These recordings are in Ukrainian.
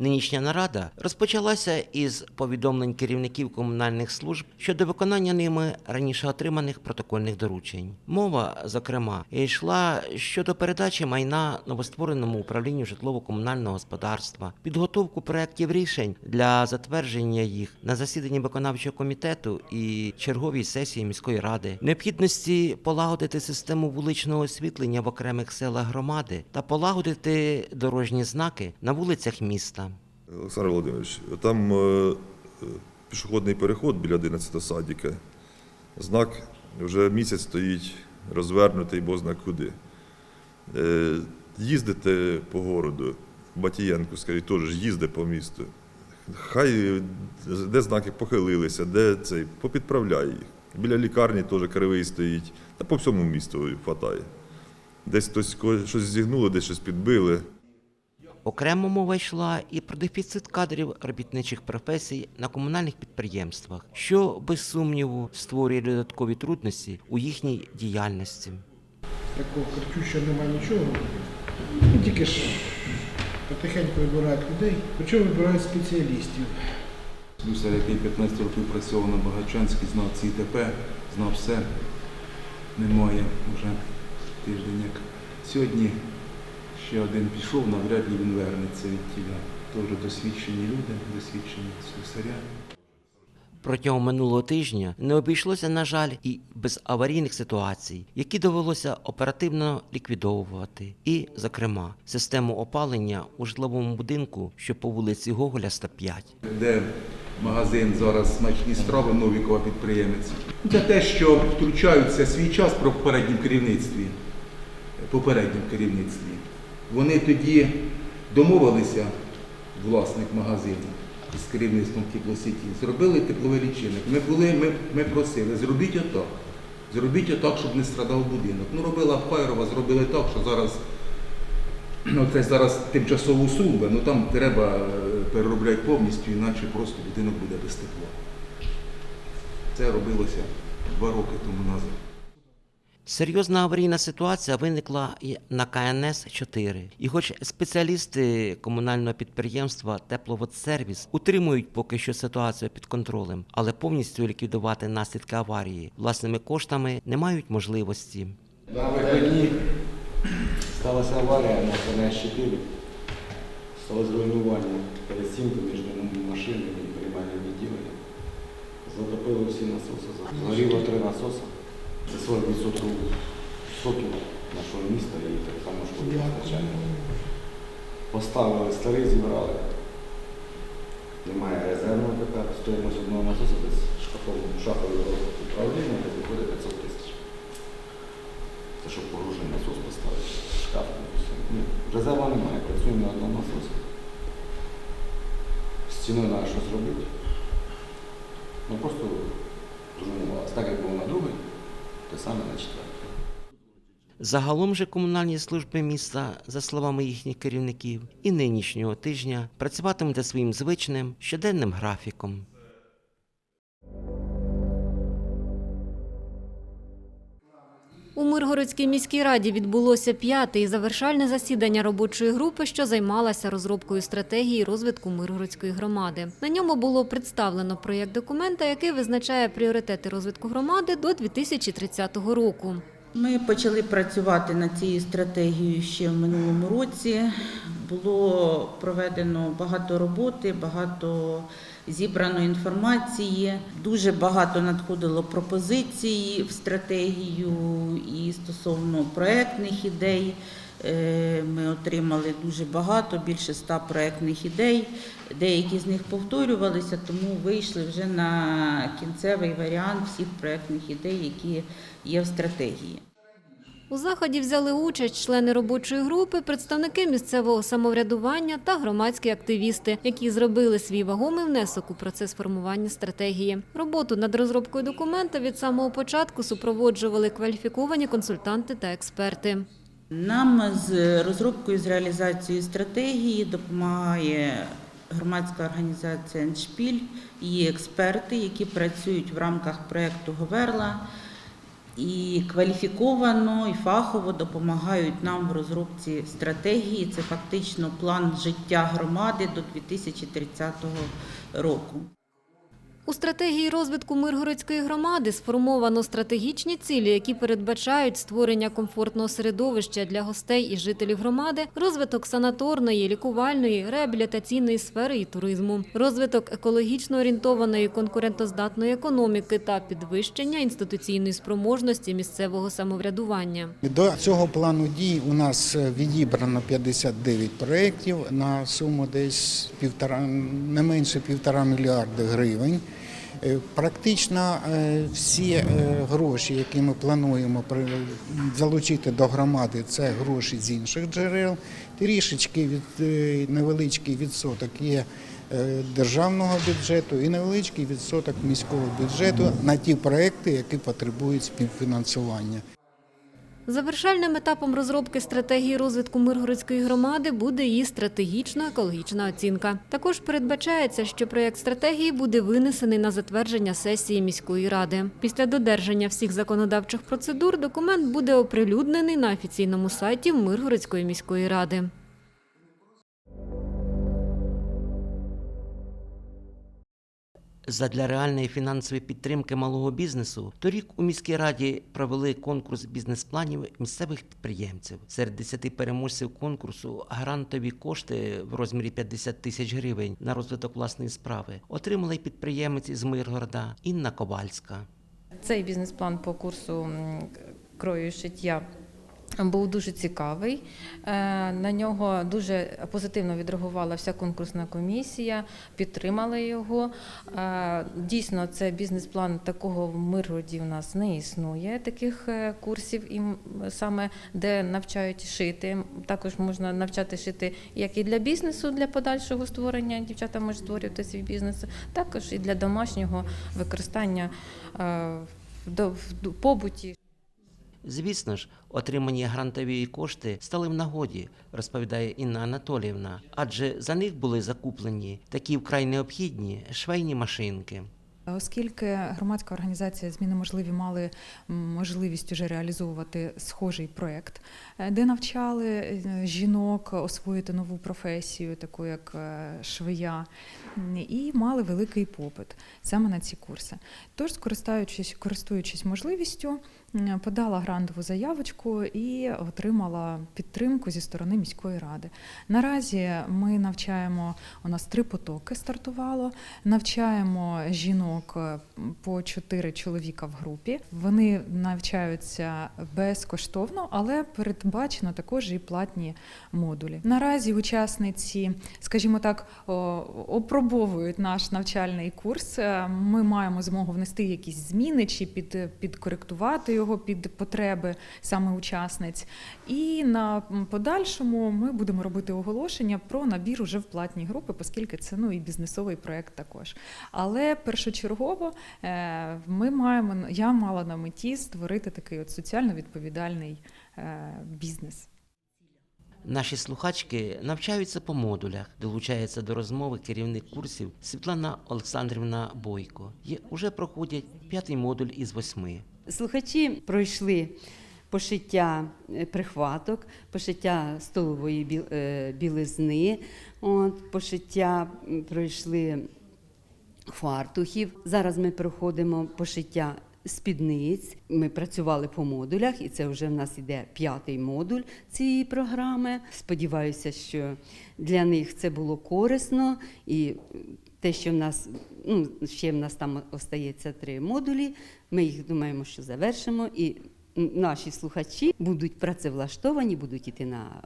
Нинішня нарада розпочалася із повідомлень керівників комунальних служб щодо виконання ними раніше отриманих протокольних доручень. Мова, зокрема, йшла щодо передачі майна новоствореному управлінню житлово-комунального господарства, підготовку проєктів рішень для затвердження їх на засіданні виконавчого комітету і черговій сесії міської ради, необхідності полагодити систему вуличного освітлення в окремих селах громади та полагодити дорожні знаки на вулицях міста. Олександр Володимирович, там е, пішохідний переход біля 11 садіка. Знак вже місяць стоїть розвернутий, бо знак куди. Е, Їздите по городу, Батієнко, скажіть, теж їздить по місту. Хай де знаки похилилися, де цей, попідправляє їх. Біля лікарні теж кривий стоїть, та по всьому місту хватає. Десь хтось щось зігнуло, десь щось підбили. Окремо мова йшла і про дефіцит кадрів робітничих професій на комунальних підприємствах, що без сумніву створює додаткові трудності у їхній діяльності. Такого кричущого немає нічого. Ну, тільки ж потихеньку вибирають людей. Причому вибирають спеціалістів. Слюсар, який 15 років працював на Багачанській, знав ці ТП, знав все. Немає вже тиждень як. Сьогодні ще один пішов, навряд ли він вернеться від тіля. Теж досвідчені люди, досвідчені слюсаря. Протягом минулого тижня не обійшлося, на жаль, і без аварійних ситуацій, які довелося оперативно ліквідовувати. І, зокрема, систему опалення у житловому будинку, що по вулиці Гоголя 105. Де магазин зараз смачні страви, Новікова підприємець. Це те, що втручаються свій час при попередньому керівництві. Попередньому керівництві. Вони тоді домовилися, власник магазину з керівництвом Теплосіті, зробили тепловий лічильник. Ми були, ми, ми просили, зробіть отак. Зробіть отак, щоб не страдав будинок. Ну, робила Абхайрова, зробили так, що зараз Ну, це зараз тимчасово усунули, ну там треба е, переробляти повністю, іначе просто будинок буде без тепла. Це робилося два роки тому назад. Серйозна аварійна ситуація виникла і на КНС-4. І хоч спеціалісти комунального підприємства Тепловодсервіс утримують поки що ситуацію під контролем, але повністю ліквідувати наслідки аварії власними коштами не мають можливості. На вихідні сталася аварія на КНС-4. Стало зруйнування пересінки між машинами і приймальним відділенням. Затопили всі насоси. Згоріло три насоси. Це 40% соків нашого міста і так само школи постачання. Поставили старий, зібрали. Немає резервного тепер. Стоїмость одного насоса десь шахового управління, де виходить 500 тисяч. Це щоб погружений насос поставити. Шкаф. Ні, резерва немає, працюємо на одному насосі. З ціною треба щось робити. Ну просто зруйнувалося. Так як було на другий, те саме на четвертій Загалом же комунальні служби міста, за словами їхніх керівників, і нинішнього тижня працюватимуть за своїм звичним щоденним графіком. У Миргородській міській раді відбулося п'яте і завершальне засідання робочої групи, що займалася розробкою стратегії розвитку Миргородської громади. На ньому було представлено проєкт документа, який визначає пріоритети розвитку громади до 2030 року. Ми почали працювати над цією стратегією ще в минулому році. Було проведено багато роботи, багато зібрано інформації. Дуже багато надходило пропозицій в стратегію і стосовно проектних ідей. Е, Ми отримали дуже багато, більше ста проектних ідей. Деякі з них повторювалися, тому вийшли вже на кінцевий варіант всіх проектних ідей, які є в стратегії. У заході взяли участь члени робочої групи, представники місцевого самоврядування та громадські активісти, які зробили свій вагомий внесок у процес формування стратегії. Роботу над розробкою документа від самого початку супроводжували кваліфіковані консультанти та експерти. Нам з розробкою з реалізацією стратегії допомагає громадська організація «Еншпіль», її експерти, які працюють в рамках проєкту Говерла і кваліфіковано і фахово допомагають нам в розробці стратегії. Це фактично план життя громади до 2030 року. У стратегії розвитку Миргородської громади сформовано стратегічні цілі, які передбачають створення комфортного середовища для гостей і жителів громади, розвиток санаторної, лікувальної, реабілітаційної сфери і туризму, розвиток екологічно орієнтованої конкурентоздатної економіки та підвищення інституційної спроможності місцевого самоврядування. До цього плану дій у нас е, відібрано 59 проєктів на суму десь півтора, не менше півтора мільярда гривень. Е, Практично е, всі е, гроші, які ми плануємо залучити до громади, це гроші з інших джерел. Трішечки від невеличкий відсоток є державного бюджету і невеличкий відсоток міського бюджету на ті проекти, які потребують співфінансування. Завершальним етапом розробки стратегії розвитку Миргородської громади буде її стратегічна екологічна оцінка. Також передбачається, що проєкт стратегії буде винесений на затвердження сесії міської ради. Після додержання всіх законодавчих процедур документ буде оприлюднений на офіційному сайті Миргородської міської ради. Задля реальної фінансової підтримки малого бізнесу торік у міській раді провели конкурс бізнес-планів місцевих підприємців. Серед 10 переможців конкурсу грантові кошти в розмірі 50 тисяч гривень на розвиток власної справи отримали підприємець із Миргорода Інна Ковальська. Цей бізнес-план по курсу крою шиття був дуже цікавий. Е, На нього дуже позитивно відреагувала вся конкурсна комісія, підтримала його. Е, Дійсно, це бізнес-план такого в Миргороді в нас не існує, таких е, курсів, і саме де навчають шити. Також можна навчати шити як і для бізнесу, для подальшого створення. Дівчата можуть створювати свій бізнес, також і для домашнього використання в побуті. Звісно ж, отримані грантові кошти стали в нагоді, розповідає Інна Анатоліївна, адже за них були закуплені такі вкрай необхідні швейні машинки. Оскільки громадська організація Зміни можливі мали можливість уже реалізовувати схожий проєкт, е, де навчали е, жінок освоїти нову професію, таку як е, швея, і мали великий попит саме на ці курси. Тож, скористаючись, користуючись можливістю, подала грантову заявочку і отримала підтримку зі сторони міської ради. Наразі ми навчаємо у нас три потоки стартувало. Навчаємо жінок е, по чотири чоловіка в групі. Вони навчаються безкоштовно, але передбачено також і платні модулі. Наразі учасниці, скажімо так, опробовують наш навчальний курс. Е, Ми маємо змогу внести якісь зміни чи під, підкоректувати його під потреби саме учасниць. І на подальшому ми будемо робити оголошення про набір уже в платні групи, оскільки це ну і бізнесовий проект також. Але першочергово е, ми маємо я мала на меті створити такий от соціально відповідальний е, бізнес. Наші слухачки навчаються по модулях, долучається до розмови керівник курсів Світлана Олександрівна Бойко. Є уже проходять п'ятий модуль із восьми. Слухачі пройшли пошиття е, прихваток, пошиття столової е, білизни, от, пошиття пройшли фартухів. Зараз ми проходимо пошиття спідниць. Ми працювали по модулях, і це вже в нас іде п'ятий модуль цієї програми. Сподіваюся, що для них це було корисно і те, що в нас ну ще в нас там остається три модулі. Ми їх думаємо, що завершимо, і наші слухачі будуть працевлаштовані, будуть іти на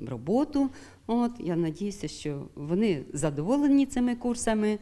роботу. От я надіюся, що вони задоволені цими курсами.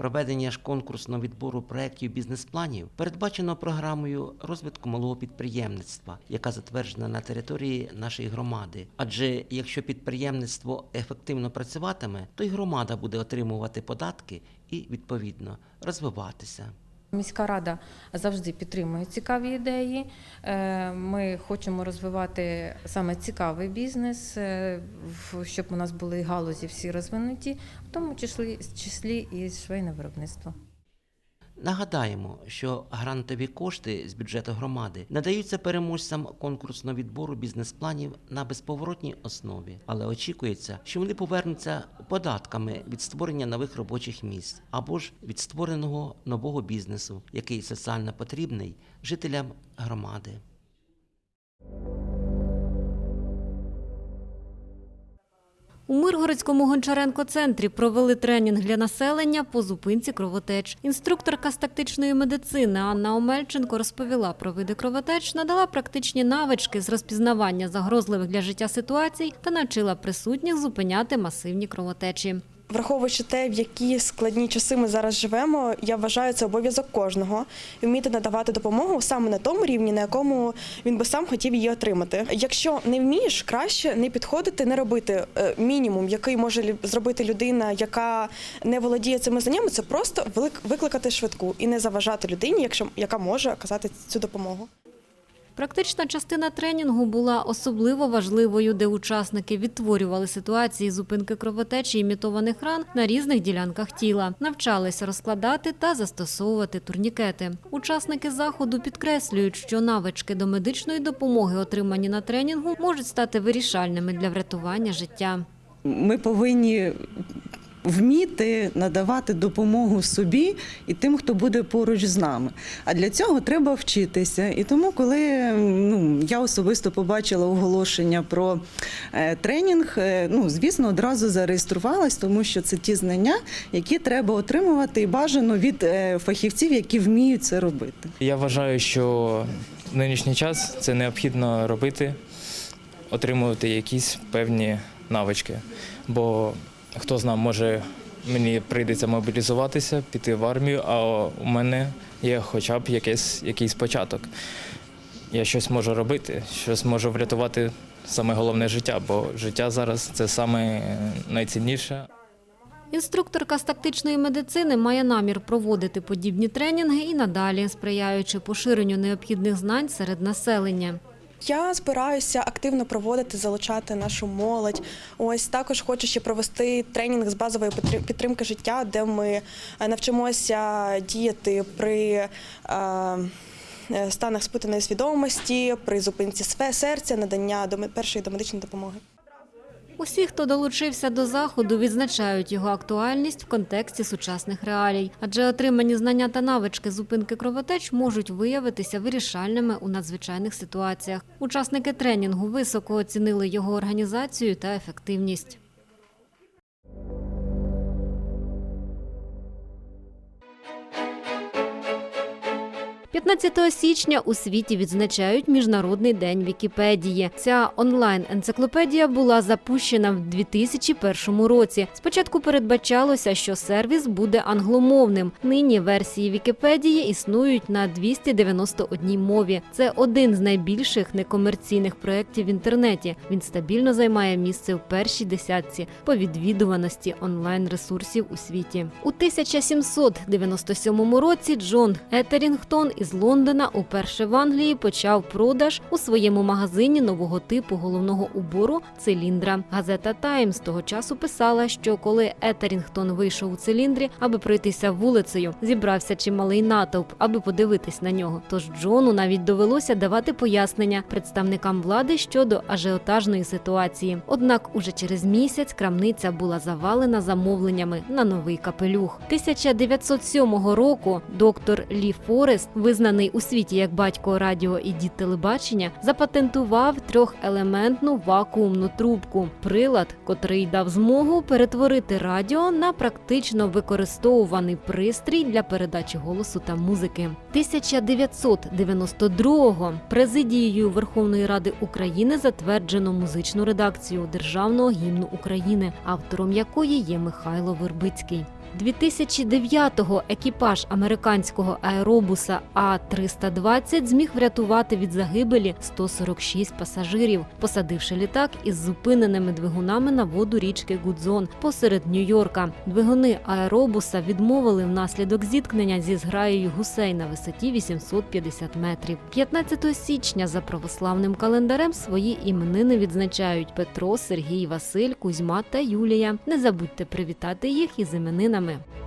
Проведення ж конкурсного відбору проєктів бізнес-планів передбачено програмою розвитку малого підприємництва, яка затверджена на території нашої громади. Адже якщо підприємництво ефективно працюватиме, то й громада буде отримувати податки і відповідно розвиватися. Міська рада завжди підтримує цікаві ідеї. Е, Ми хочемо розвивати саме цікавий бізнес, е, щоб у нас були галузі всі розвинуті, в тому числі, і швейне виробництво. Нагадаємо, що грантові кошти з бюджету громади надаються переможцям конкурсного відбору бізнес-планів на безповоротній основі, але очікується, що вони повернуться податками від створення нових робочих місць або ж від створеного нового бізнесу, який соціально потрібний жителям громади. У Миргородському Гончаренко-центрі провели тренінг для населення по зупинці кровотеч. Інструкторка з тактичної медицини Анна Омельченко розповіла про види кровотеч, надала практичні навички з розпізнавання загрозливих для життя ситуацій та навчила присутніх зупиняти масивні кровотечі. Враховуючи те, в які складні часи ми зараз живемо, я вважаю це обов'язок кожного вміти надавати допомогу саме на тому рівні, на якому він би сам хотів її отримати. Якщо не вмієш, краще не підходити, не робити е, мінімум, який може зробити людина, яка не володіє цими знаннями, це просто викликати швидку і не заважати людині, якщо яка може оказати цю допомогу. Практична частина тренінгу була особливо важливою, де учасники відтворювали ситуації зупинки кровотечі імітованих ран на різних ділянках тіла, навчалися розкладати та застосовувати турнікети. Учасники заходу підкреслюють, що навички до медичної допомоги, отримані на тренінгу, можуть стати вирішальними для врятування життя. Ми повинні вміти надавати допомогу собі і тим, хто буде поруч з нами. А для цього треба вчитися. І тому, коли ну, я особисто побачила оголошення про е, тренінг, е, ну, звісно, одразу зареєструвалась, тому що це ті знання, які треба отримувати і бажано від е, фахівців, які вміють це робити. Я вважаю, що в нинішній час це необхідно робити, отримувати якісь певні навички. Бо хто знає, може мені прийдеться мобілізуватися, піти в армію, а у мене є хоча б якийсь, якийсь початок. Я щось можу робити, щось можу врятувати саме головне життя, бо життя зараз це саме найцінніше. Інструкторка з тактичної медицини має намір проводити подібні тренінги і надалі, сприяючи поширенню необхідних знань серед населення. Я збираюся активно проводити, залучати нашу молодь. Ось також хочу ще провести тренінг з базової підтри- підтримки життя, де ми е, навчимося діяти при е, е, станах спутаної свідомості, при зупинці серця, надання першої домедичної допомоги. Усі, хто долучився до заходу, відзначають його актуальність в контексті сучасних реалій, адже отримані знання та навички зупинки кровотеч можуть виявитися вирішальними у надзвичайних ситуаціях. Учасники тренінгу високо оцінили його організацію та ефективність. – 15 січня у світі відзначають Міжнародний день Вікіпедії. Ця онлайн-енциклопедія була запущена в 2001 році. Спочатку передбачалося, що сервіс буде англомовним. Нині версії Вікіпедії існують на 291 мові. Це один з найбільших некомерційних проєктів в інтернеті. Він стабільно займає місце в першій десятці по відвідуваності онлайн-ресурсів у світі. У 1797 році Джон Етерінгтон із Лондона уперше в Англії почав продаж у своєму магазині нового типу головного убору циліндра. Газета Таймс того часу писала, що коли Етерінгтон вийшов у циліндрі, аби пройтися вулицею, зібрався чималий натовп, аби подивитись на нього. Тож Джону навіть довелося давати пояснення представникам влади щодо ажіотажної ситуації. Однак уже через місяць крамниця була завалена замовленнями на новий капелюх. 1907 року доктор Лі Форест, визнаний у світі як батько радіо і дід телебачення, запатентував трьохелементну вакуумну трубку прилад, котрий дав змогу перетворити радіо на практично використовуваний пристрій для передачі голосу та музики. 1992-го президією Верховної Ради України затверджено музичну редакцію Державного гімну України, автором якої є Михайло Вербицький. 2009-го екіпаж американського аеробуса А-320 зміг врятувати від загибелі 146 пасажирів, посадивши літак із зупиненими двигунами на воду річки Гудзон посеред Нью-Йорка. Двигуни аеробуса відмовили внаслідок зіткнення зі зграєю гусей на висоті 850 метрів. 15 січня за православним календарем свої іменини відзначають Петро, Сергій, Василь, Кузьма та Юлія. Не забудьте привітати їх із іменинами. програми.